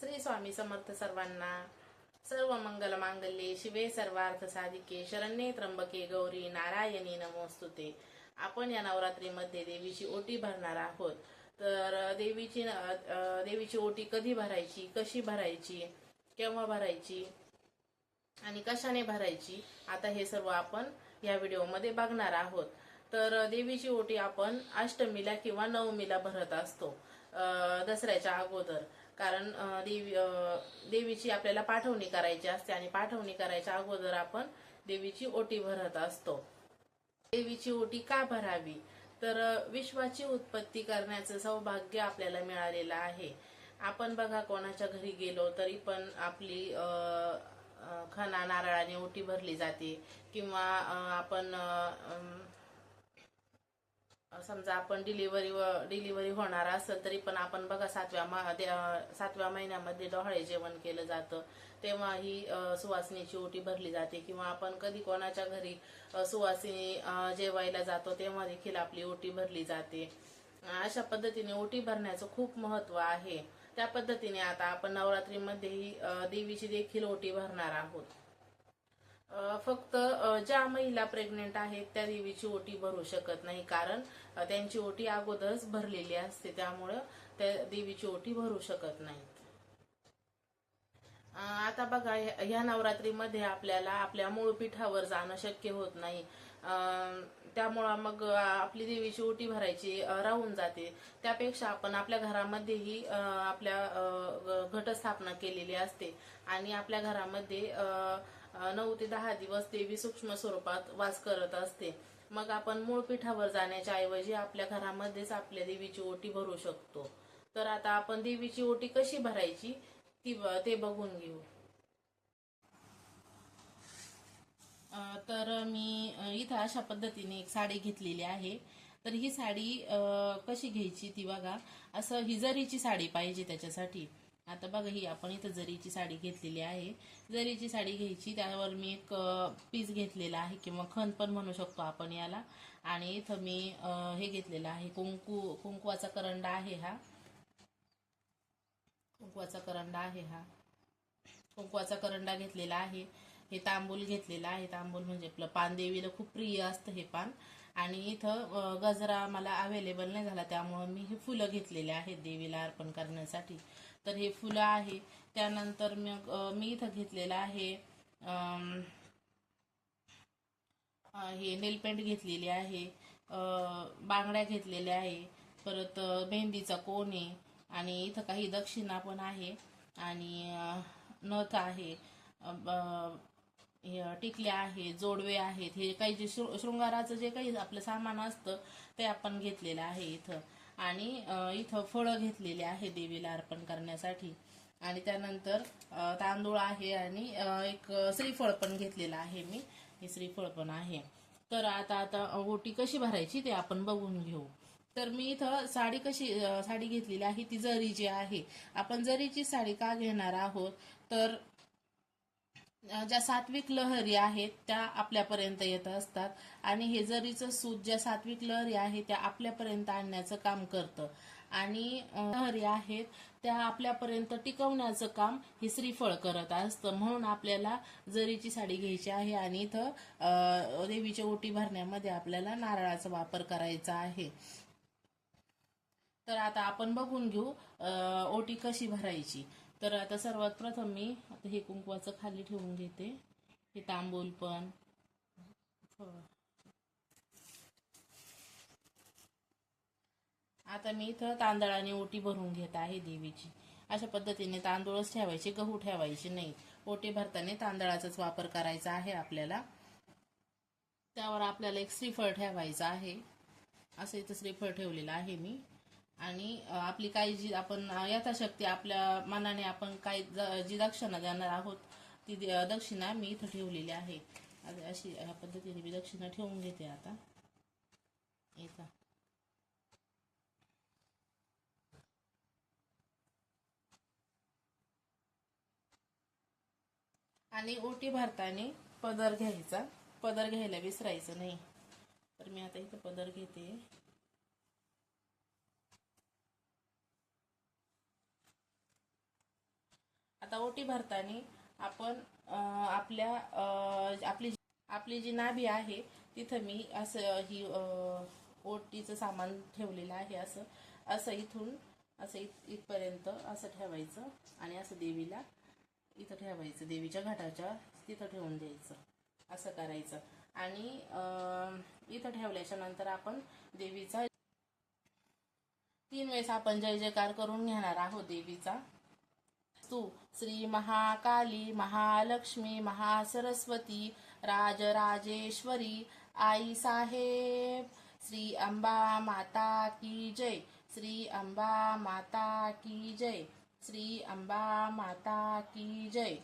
श्री स्वामी समर्थ सर्वांना सर्व मंगल मांगल्ये शिवे सर्वार्थ साधिके शरण्ये त्र्यंबके गौरी नारायणी नमोस्तुते. आपण या नवरात्रीमध्ये देवीची ओटी भरणार आहोत. तर देवीची देवीची ओटी कधी भरायची कशी भरायची केव्हा भरायची आणि कशाने भरायची आता हे सर्व आपण या व्हिडिओमध्ये बघणार आहोत. तर देवीची ओटी आपण अष्टमीला किंवा नवमीला भरत असतो. दसऱ्याच्या अगोदर. कारण देवी देवीची आपल्याला पाठवणी करायची असते आणि पाठवणी करायच्या अगोदर आपण देवीची ओटी भरत असतो. देवीची ओटी का भरावी? तर विश्वाची उत्पत्ती करण्याचं सौभाग्य आपल्याला मिळालेलं आहे. आपण बघा कोणाच्या घरी गेलो तरी पण आपली अं, खणा नारळाने ओटी भरली जाते किंवा आपण समजा आपण डिलिव्हरी डिलिव्हरी होणार असेल तरी पण आपण बघा सातव्या मा- दे- सातव्या महिन्यामध्ये डोहाळे जेवण केलं जातं. तेव्हा ही सुवासिनीची ओटी भरली जाते किंवा आपण कधी कोणाच्या घरी सुवासिनी जेवायला जातो तेव्हा देखील आपली ओटी भरली जाते. अशा पद्धतीने ओटी भरण्याचं खूप महत्त्व आहे. त्या पद्धतीने आता आपण नवरात्रीमध्येही देवीची देखील ओटी भरणार आहोत. फक्त ज्या महिला प्रेग्नेंट आहेत त्या देवीची ओटी भरू शकत नाही. कारण त्यांची ओटी अगोदरच भरलेली असते. त्यामुळं त्या देवीची ओटी भरू शकत नाहीत आता बघा ह्या नवरात्रीमध्ये आपल्याला आपल्या मूळ पीठावर जाणं शक्य होत नाही. त्यामुळं मग आपली देवीची ओटी भरायची राहून जाते. त्यापेक्षा आपण आपल्या घरामध्येही आपल्या घटस्थापना केलेली असते. आणि आपल्या घरामध्ये अं नऊ ते दहा दिवस देवी सूक्ष्म स्वरूपात वास करत असते. मग आपण मूळ पीठावर जाण्याच्या ऐवजी आपल्या घरामध्येच आपल्या देवीची ओटी भरू शकतो. तर आता आपण देवीची ओटी कशी भरायची ती ते बघून घेऊ. तर मी इथं अशा पद्धतीने एक साडी घेतलेली आहे. तर ही साडी कशी घ्यायची ती बघा. असं हिजरीची साडी पाहिजे त्याच्यासाठी. आता बघा ही आपण इथं जरीची साडी घेतलेली आहे. जरीची साडी घ्यायची त्यावर मी एक पीस घेतलेला आहे किंवा खण पण म्हणू शकतो आपण याला. आणि इथं मी हे घेतलेलं आहे कुंकू कुंकवाचा करंडा आहे हा. कुंकवाचा करंडा आहे हा. कुंकवाचा करंडा घेतलेला आहे. हे तांबूल घेतलेला आहे. तांबूल म्हणजे आपलं पान देवीला खूप प्रिय असतं हे पान. आणि इथं गजरा मला अवेलेबल नाही झाला त्यामुळं मी हे फुलं घेतलेले आहेत देवीला अर्पण करण्यासाठी. तर हे फुलं आहे. त्यानंतर मग मी इथं घेतलेलं आहे हे नेलपेंट घेतलेली आहे बांगड्या घेतलेल्या आहे परत मेहंदीचा कोण आहे आणि इथं काही दक्षिणा पण आहे आणि नथ आहे टिकल्या आहे जोडवे आहेत. हे काही जे शृ- शृंगाराचं जे काही आपलं सामान असतं ते आपण घेतलेलं आहे इथं. आणि इथं फळं घेतलेली आहे देवीला अर्पण करण्यासाठी. आणि त्यानंतर तांदूळ आहे आणि एक श्रीफळ पण घेतलेलं आहे मी. हे श्रीफळ पण आहे. तर आता आता ओटी कशी भरायची ते आपण बघून घेऊ. तर मी इथं साडी कशी साडी घेतलेली आहे ती जरीची आहे. आपण जरीची साडी का घेणार आहोत? तर ज्या सात्विक लहरी आहेत त्या आपल्यापर्यंत येत असतात. आणि हे जरीचं सूत ज्या सात्विक लहरी आहेत त्या आपल्यापर्यंत आणण्याचं काम करतं. आणि लहरी आहेत त्या आपल्यापर्यंत टिकवण्याचं काम हे श्रीफळ करत असतं. म्हणून आपल्याला जरीची साडी घ्यायची आहे आणि इथं देवीच्या ओटी भरण्यामध्ये आपल्याला नारळाचा वापर करायचा आहे. तर आता आपण बघून घेऊ ओटी कशी भरायची. तर आता सर्वात प्रथम मी आता हे कुंकवाचं खाली ठेवून घेते. हे तांबूल पण. आता मी इथं तांदळाने ओटी भरून घेत आहे देवीची. अशा पद्धतीने तांदूळच ठेवायचे गहू ठेवायचे नाही. ओटी भरताना तांदळाचाच वापर करायचा आहे आपल्याला. त्यावर आपल्याला एक श्रीफळ ठेवायचं आहे. असं इथं श्रीफळ ठेवलेलं आहे मी. आणि आपली काही जी आपण यथाशक्ती आपल्या मनाने आपण काही ज- जी दक्षिणा देणार आहोत ती दक्षिणा मी इथं ठेवलेली आहे. अशी ह्या पद्धतीने मी दक्षिणा ठेवून घेते आता. येता आणि ओटी भारताने पदर घ्यायचा. पदर घ्यायला विसरायचं नाही. तर मी आता इथं पदर घेते. आता ओटी भरताना आपण आपल्या आपली आपली जी नाभी आहे तिथं मी असं ही ओटीचं सामान ठेवलेलं आहे असं असं इथून असं इत इथपर्यंत असं ठेवायचं आणि असं देवीला इथं ठेवायचं देवीच्या घाटाच्या तिथं ठेवून द्यायचं असं करायचं. आणि इथं ठेवल्याच्या नंतर आपण देवीचा तीन वेळेस आपण जय जयकार करून घेणार आहोत देवीचा. तू श्री महाकाली महालक्ष्मी महासरस्वती राजराजेश्वरी आई साहेब। श्री अंबा माता की जय। श्री अंबा माता की जय। श्री अंबा माता की जय।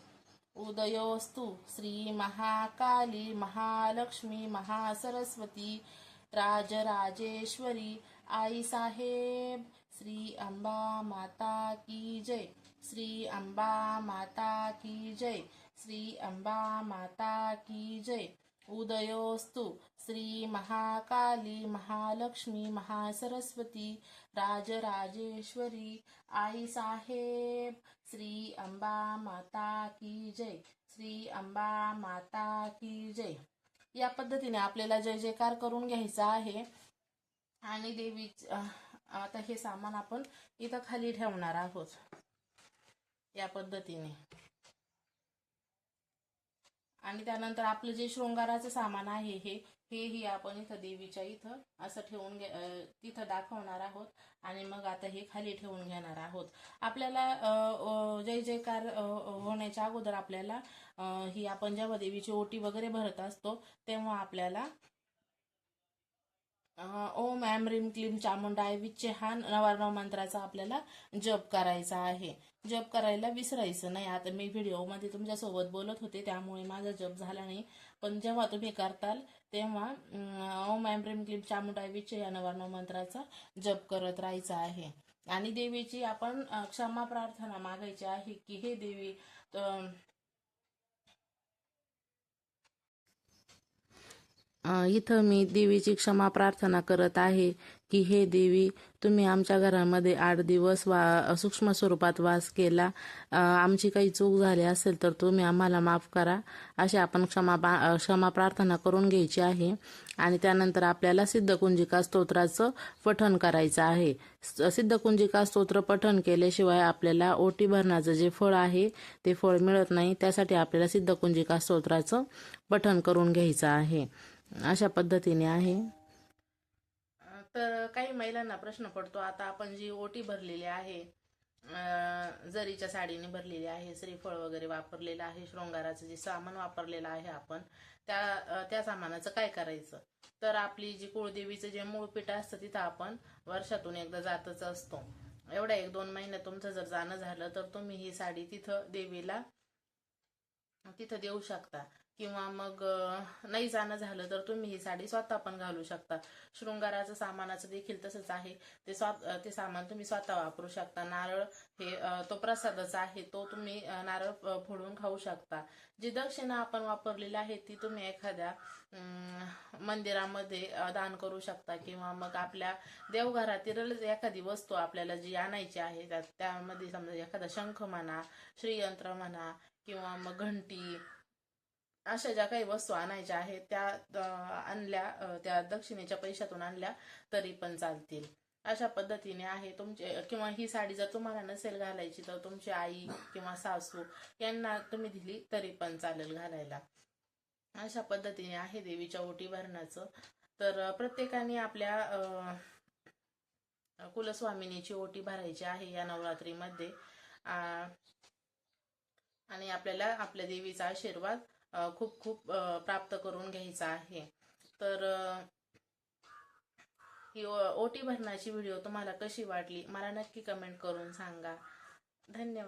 उदयोस्तु। श्री महाकाली महालक्ष्मी महासरस्वती राजराजेश्वरी आई साहेब। श्री अंबा माता की जय। श्री अंबा माता की जय। श्री अंबा माता की जय। उदयोस्तु श्री महाकाली महालक्ष्मी महासरस्वती राजराजेश्वरी आई साहेब। श्री अंबा माता की जय। श्री अंबा माता की जय। या पद्धतीने आपल्याला जय जयकार करून घ्यायचा आहे. आणि देवी आता हे सामान आपण इथं खाली ठेवणार आहोत. या पद्धतीने. आणि त्यानंतर आपलं जे शृंगाराचं सामान आहे हे हेही आपण इथं देवीच्या इथं असं ठेवून घे तिथं दाखवणार आहोत. आणि मग आता हे खाली ठेवून घेणार आहोत. आपल्याला जय जयकार होण्याच्या अगोदर आपल्याला ही आपण जेव्हा देवीची ओटी वगैरे भरत असतो तेव्हा आपल्याला ओम ॲम रिम क्लीम चामुंडाय विच्चे हा नवारणव मंत्राचा आपल्याला जप करायचा आहे. जप करायला विसरायचं नाही. आता मी व्हिडिओमध्ये तुमच्यासोबत बोलत होते त्यामुळे माझा जप झाला नाही. पण जेव्हा तुम्ही करताल तेव्हा ओम ॲम रिम क्लीम चामुंडाय विच्चे या नवारणव मंत्राचा जप करत राहायचा आहे. आणि देवीची आपण क्षमा प्रार्थना मागायची आहे की हे देवी इथं मी देवीची क्षमा प्रार्थना करत आहे की हे देवी तुम्ही आमच्या घरामध्ये आठ दिवस वा सूक्ष्म स्वरूपात वास केला. आमची काही चूक झाली असेल तर तुम्ही आम्हाला माफ करा. अशी आपण क्षमा क्षमा प्रार्थना करून घ्यायची आहे. आणि त्यानंतर आपल्याला सिद्धकुंजिका स्तोत्राचं पठण करायचं आहे. सिद्धकुंजिका स्तोत्र पठण केल्याशिवाय आपल्याला ओटी भरण्याचं जे फळ आहे ते फळ मिळत नाही. त्यासाठी आपल्याला सिद्धकुंजिका स्तोत्राचं पठण करून घ्यायचं आहे. अशा पद्धतीने आहे. तर काही महिलांना प्रश्न पडतो आता आपण जी ओटी भरलेली आहे जरीच्या साडीने भरलेली आहे श्रीफळ वगैरे वापरलेलं आहे शृंगाराचं जे सामान वापरलेलं आहे आपण त्या त्या सामानाचं काय करायचं? तर आपली जी कुळदेवीचं जे मूळ पीठ असतं तिथं आपण वर्षातून एकदा जातच असतो. एवढ्या एक दोन महिन्यात तुमचं जर जाणं झालं तर तुम्ही ही साडी तिथं देवीला तिथं देऊ शकता. किंवा मग नाही जाणं झालं तर तुम्ही ही साडी स्वतः पण घालू शकता. शृंगाराचं सामानाचं देखील तसंच आहे. ते स्वा ते सामान तुम्ही स्वतः वापरू शकता. नारळ हे तो प्रसादच आहे. तो तुम्ही नारळ फोडून खाऊ शकता. जी दक्षिणा आपण वापरलेली आहे ती तुम्ही एखाद्या मंदिरामध्ये दान करू शकता किंवा मग आपल्या देवघरातीलच एखादी वस्तू आपल्याला जी आणायची आहे त्यामध्ये समजा एखादा शंख म्हणा श्रीयंत्र म्हणा किंवा मग घंटी अशा ज्या काही वस्तू आणायच्या आहेत त्या आणल्या त्या दक्षिणेच्या पैशातून आणल्या तरी पण चालतील. अशा पद्धतीने आहे तुमचे किंवा ही साडी जर तुम्हाला नसेल घालायची तर तुमची आई किंवा सासू यांना तुम्ही दिली तरी पण चालेल घालायला. अशा पद्धतीने आहे देवीच्या ओटी भरण्याचं. तर प्रत्येकाने आपल्या कुलस्वामिनीची ओटी भरायची आहे या नवरात्रीमध्ये. आणि आपल्याला आपल्या देवीचा आशीर्वाद खूप खूप प्राप्त करून घ्यायचा आहे. तर ही ओ- ओटी भरण्याची व्हिडिओ तुम्हाला कशी वाटली? मला नक्की कमेंट करून सांगा. धन्यवाद.